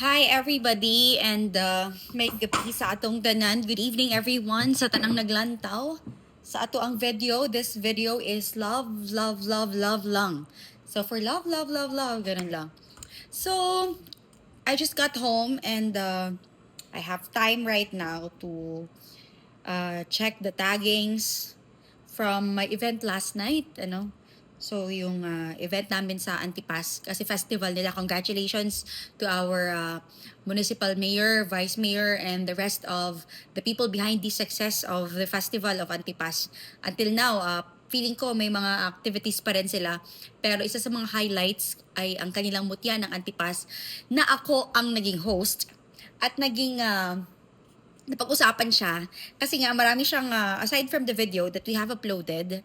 Hi everybody and uh, may gabi sa atong tanan. Good evening everyone sa tanang naglantaw. Sa ato ang video, this video is love, love, love, love lang. So for love, love, love, love, ganun lang. So, I just got home and uh, I have time right now to uh, check the taggings from my event last night, ano. So, yung uh, event namin sa Antipas, kasi festival nila, congratulations to our uh, municipal mayor, vice mayor, and the rest of the people behind the success of the festival of Antipas. Until now, uh, feeling ko may mga activities pa rin sila. Pero isa sa mga highlights ay ang kanilang mutya ng Antipas na ako ang naging host at naging uh, napag-usapan siya kasi nga marami siyang uh, aside from the video that we have uploaded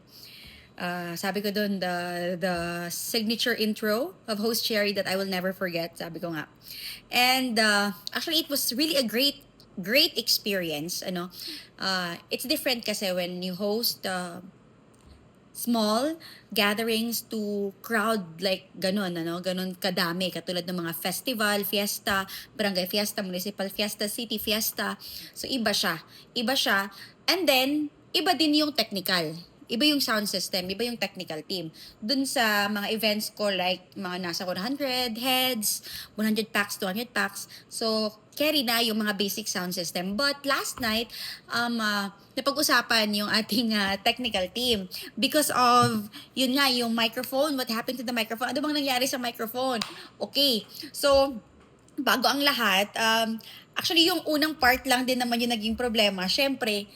uh, sabi ko doon the the signature intro of host Cherry that I will never forget sabi ko nga and uh, actually it was really a great great experience ano uh, it's different kasi when you host uh, small gatherings to crowd like ganun, ano, ganun kadami, katulad ng mga festival, fiesta, barangay fiesta, municipal fiesta, city fiesta. So, iba siya. Iba siya. And then, iba din yung technical. Iba yung sound system, iba yung technical team. Dun sa mga events ko, like mga nasa 100 heads, 100 packs, 200 packs. So, carry na yung mga basic sound system. But last night, um, uh, napag-usapan yung ating uh, technical team because of, yun nga, yung microphone, what happened to the microphone? Ano bang nangyari sa microphone? Okay, so, bago ang lahat, um, actually yung unang part lang din naman yung naging problema. Siyempre,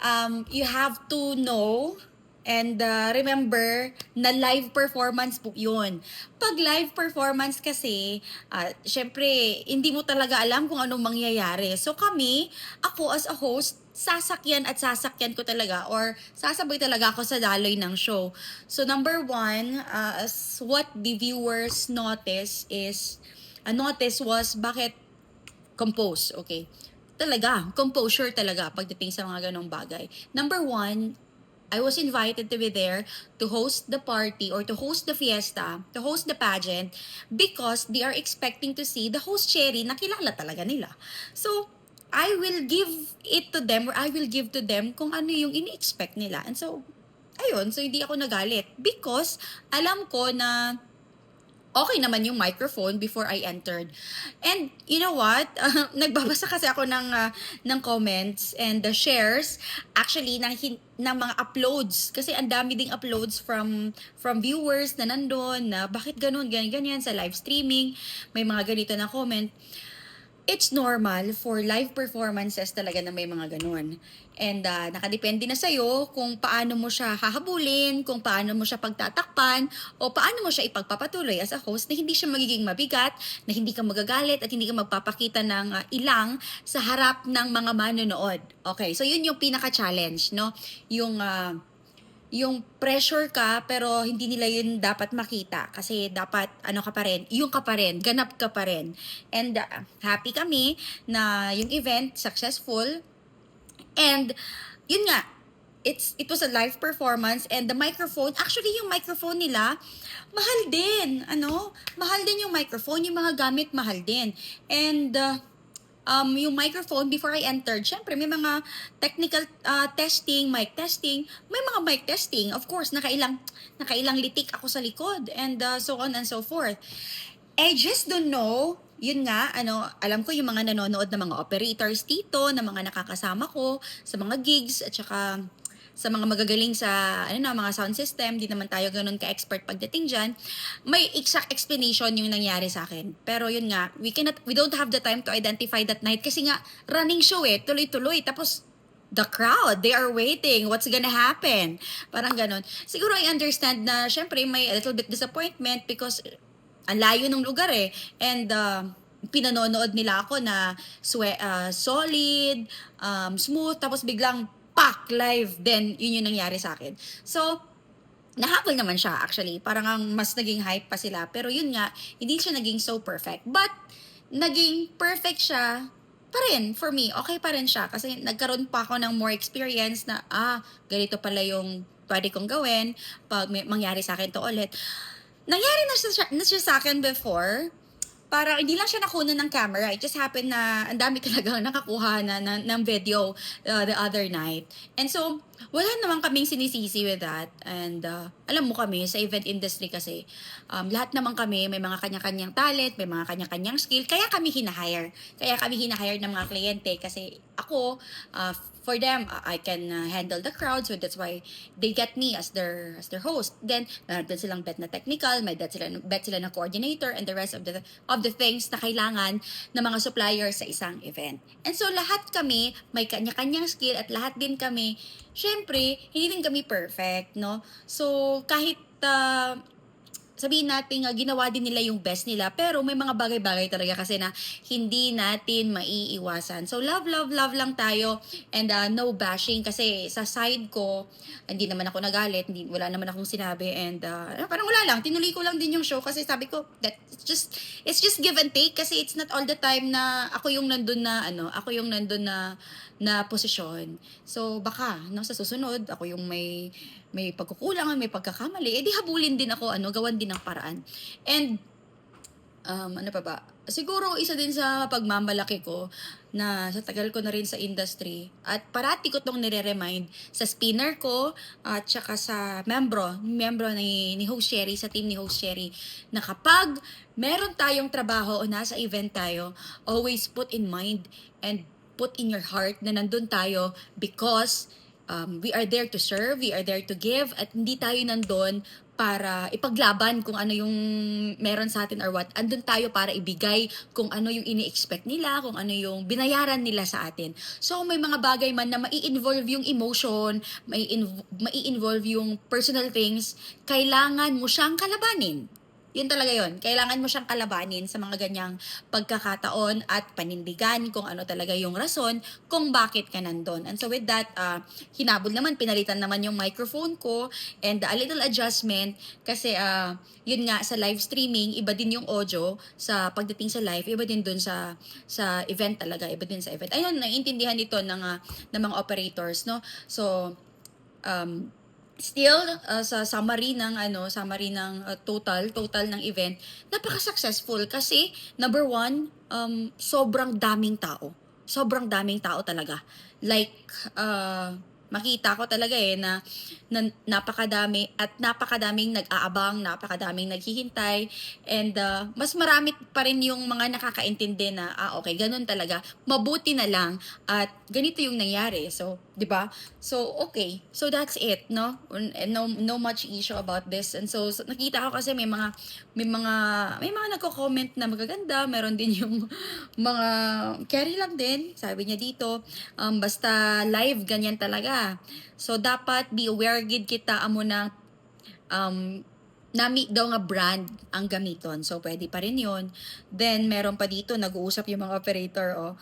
um, you have to know And uh, remember na live performance po yun. Pag live performance kasi, uh, syempre, hindi mo talaga alam kung anong mangyayari. So kami, ako as a host, sasakyan at sasakyan ko talaga or sasabay talaga ako sa daloy ng show. So number one, uh, as what the viewers notice is, uh, notice was bakit compose, okay? Talaga, composure talaga pagdating sa mga ganong bagay. Number one, I was invited to be there to host the party or to host the fiesta, to host the pageant because they are expecting to see the host Cherry na kilala talaga nila. So, I will give it to them or I will give to them kung ano yung ini-expect nila. And so, ayun, so hindi ako nagalit because alam ko na okay naman yung microphone before I entered. And you know what? Uh, nagbabasa kasi ako ng uh, ng comments and the shares actually ng ng mga uploads kasi ang dami ding uploads from from viewers na nandoon na bakit ganun ganyan ganyan sa live streaming may mga ganito na comment it's normal for live performances talaga na may mga ganun. And uh, nakadepende na sa'yo kung paano mo siya hahabulin, kung paano mo siya pagtatakpan, o paano mo siya ipagpapatuloy as a host na hindi siya magiging mabigat, na hindi ka magagalit at hindi ka magpapakita ng uh, ilang sa harap ng mga manonood. Okay, so yun yung pinaka-challenge, no? Yung... Uh, yung pressure ka pero hindi nila yun dapat makita kasi dapat ano ka pa rin, yung ka pa rin, ganap ka pa rin. And uh, happy kami na yung event successful. And yun nga, it's it was a live performance and the microphone, actually yung microphone nila mahal din, ano? Mahal din yung microphone, yung mga gamit mahal din. And uh, um, yung microphone before I entered, syempre may mga technical uh, testing, mic testing, may mga mic testing. Of course, nakailang, nakailang litik ako sa likod and uh, so on and so forth. I just don't know, yun nga, ano, alam ko yung mga nanonood na mga operators dito, na mga nakakasama ko sa mga gigs at saka sa mga magagaling sa ano na mga sound system, di naman tayo ganoon ka-expert pagdating diyan. May exact explanation yung nangyari sa akin. Pero yun nga, we cannot we don't have the time to identify that night kasi nga running show eh, tuloy-tuloy tapos the crowd, they are waiting. What's gonna happen? Parang ganun. Siguro I understand na syempre may a little bit disappointment because ang layo ng lugar eh. And uh, pinanonood nila ako na swe- uh, solid, um, smooth, tapos biglang pak live then yun yung nangyari sa akin. So nahabol naman siya actually. Parang ang mas naging hype pa sila. Pero yun nga hindi siya naging so perfect. But naging perfect siya pa rin for me. Okay pa rin siya. Kasi nagkaroon pa ako ng more experience na ah ganito pala yung pwede kong gawin pag may mangyari sa akin to ulit. Nangyari na siya, na siya sa akin before parang hindi lang siya nakuha ng camera. It just happened na ang dami talagang nakakuha na, na ng video uh, the other night. And so, wala naman kaming sinisisi with that. And uh, alam mo kami, sa event industry kasi, um, lahat naman kami may mga kanya-kanyang talent, may mga kanya-kanyang skill. Kaya kami hinahire. Kaya kami hinahire ng mga kliyente kasi ako, uh, for them, uh, I can uh, handle the crowd. So that's why they get me as their as their host. Then, meron din silang bet na technical, may bet sila, bet sila na coordinator, and the rest of the of the things na kailangan ng mga suppliers sa isang event. And so, lahat kami may kanya-kanyang skill at lahat din kami, hindi din kami perfect, no? So, kahit uh, sabihin natin nga ginawa din nila yung best nila pero may mga bagay-bagay talaga kasi na hindi natin maiiwasan. So love love love lang tayo and uh, no bashing kasi sa side ko hindi naman ako nagalit, hindi wala naman akong sinabi and uh, parang wala lang tinuloy ko lang din yung show kasi sabi ko that it's just it's just give and take kasi it's not all the time na ako yung nandun na ano, ako yung nandun na na posisyon. So baka no sa susunod ako yung may may pagkukulangan, may pagkakamali, edi habulin din ako, ano, gawan din ng paraan. And um, ano pa ba? Siguro isa din sa pagmamalaki ko na sa tagal ko na rin sa industry at parati ko tong nire-remind sa spinner ko at saka sa membro, membro ni, ni Host Sherry, sa team ni Host Sherry, na kapag meron tayong trabaho o nasa event tayo, always put in mind and put in your heart na nandun tayo because um, we are there to serve, we are there to give, at hindi tayo nandun para ipaglaban kung ano yung meron sa atin or what. Andun tayo para ibigay kung ano yung ini-expect nila, kung ano yung binayaran nila sa atin. So, may mga bagay man na mai-involve yung emotion, mai-involve yung personal things, kailangan mo siyang kalabanin. Yun talaga yun. Kailangan mo siyang kalabanin sa mga ganyang pagkakataon at panindigan kung ano talaga yung rason kung bakit ka nandun. And so with that, uh, hinabol naman, pinalitan naman yung microphone ko and a little adjustment kasi uh, yun nga sa live streaming, iba din yung audio sa pagdating sa live, iba din dun sa sa event talaga, iba din sa event. Ayun, naiintindihan ito ng, uh, ng mga operators, no? So, um, still uh, sa summary ng ano summary ng uh, total total ng event napaka-successful kasi number one um, sobrang daming tao. Sobrang daming tao talaga. Like uh, makita ko talaga eh na, na napakadami at napakadaming nag-aabang, napakadaming naghihintay and uh, mas marami pa rin yung mga nakakaintindi na ah okay, ganun talaga. Mabuti na lang at ganito yung nangyari. So, 'di ba? So, okay. So that's it, no? No no much issue about this. And so, so nakita ko kasi may mga may mga may mga nagko-comment na magaganda, meron din yung mga carry lang din, sabi niya dito. Um, basta live ganyan talaga So, dapat be aware gid kita amo na um, nami daw nga brand ang gamiton. So, pwede pa rin yon Then, meron pa dito, nag-uusap yung mga operator, oh,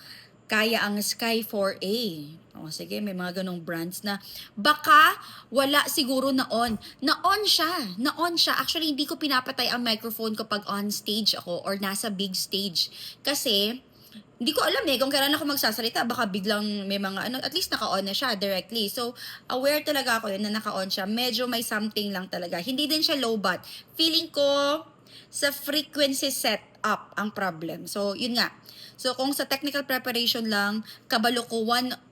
kaya ang Sky 4A. O, sige, may mga ganong brands na baka wala siguro na on. Na on siya. Na on siya. Actually, hindi ko pinapatay ang microphone ko pag on stage ako or nasa big stage. Kasi, hindi ko alam eh kung kailan ako magsasalita baka biglang may mga ano at least naka-on na siya directly so aware talaga ako yun na naka-on siya medyo may something lang talaga hindi din siya low bat feeling ko sa frequency setup ang problem so yun nga So, kung sa technical preparation lang, kabalo ko 101%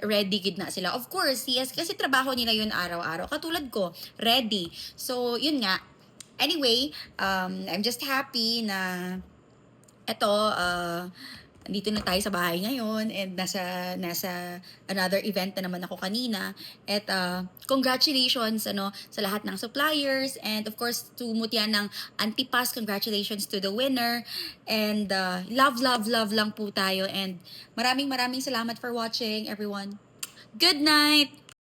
ready gid na sila. Of course, yes, kasi trabaho nila yun araw-araw. Katulad ko, ready. So, yun nga. Anyway, um, I'm just happy na eto, uh, dito na tayo sa bahay ngayon and nasa nasa another event na naman ako kanina. At uh, congratulations ano sa lahat ng suppliers and of course to Mutya ng Antipas. Congratulations to the winner. And uh, love love love lang po tayo and maraming maraming salamat for watching everyone. Good night